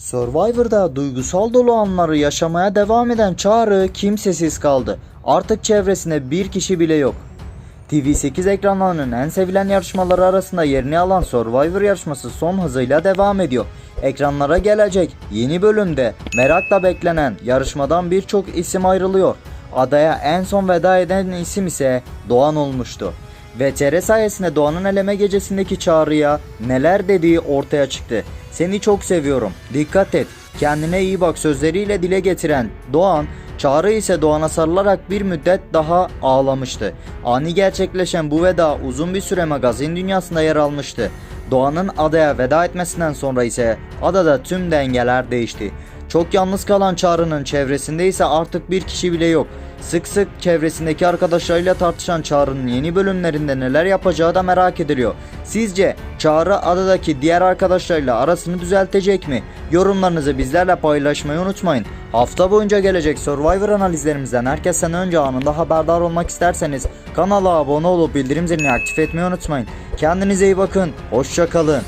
Survivor'da duygusal dolu anları yaşamaya devam eden Çağrı kimsesiz kaldı. Artık çevresinde bir kişi bile yok. TV8 ekranlarının en sevilen yarışmaları arasında yerini alan Survivor yarışması son hızıyla devam ediyor. Ekranlara gelecek yeni bölümde merakla beklenen yarışmadan birçok isim ayrılıyor. Adaya en son veda eden isim ise Doğan olmuştu. VTR sayesinde Doğan'ın eleme gecesindeki çağrıya neler dediği ortaya çıktı. Seni çok seviyorum. Dikkat et. Kendine iyi bak sözleriyle dile getiren Doğan, Çağrı ise Doğan'a sarılarak bir müddet daha ağlamıştı. Ani gerçekleşen bu veda uzun bir süre magazin dünyasında yer almıştı. Doğan'ın adaya veda etmesinden sonra ise adada tüm dengeler değişti. Çok yalnız kalan Çağrı'nın çevresinde ise artık bir kişi bile yok. Sık sık çevresindeki arkadaşlarıyla tartışan Çağrı'nın yeni bölümlerinde neler yapacağı da merak ediliyor. Sizce Çağrı adadaki diğer arkadaşlarıyla arasını düzeltecek mi? Yorumlarınızı bizlerle paylaşmayı unutmayın. Hafta boyunca gelecek Survivor analizlerimizden herkesten önce anında haberdar olmak isterseniz kanala abone olup bildirim zilini aktif etmeyi unutmayın. Kendinize iyi bakın, hoşçakalın.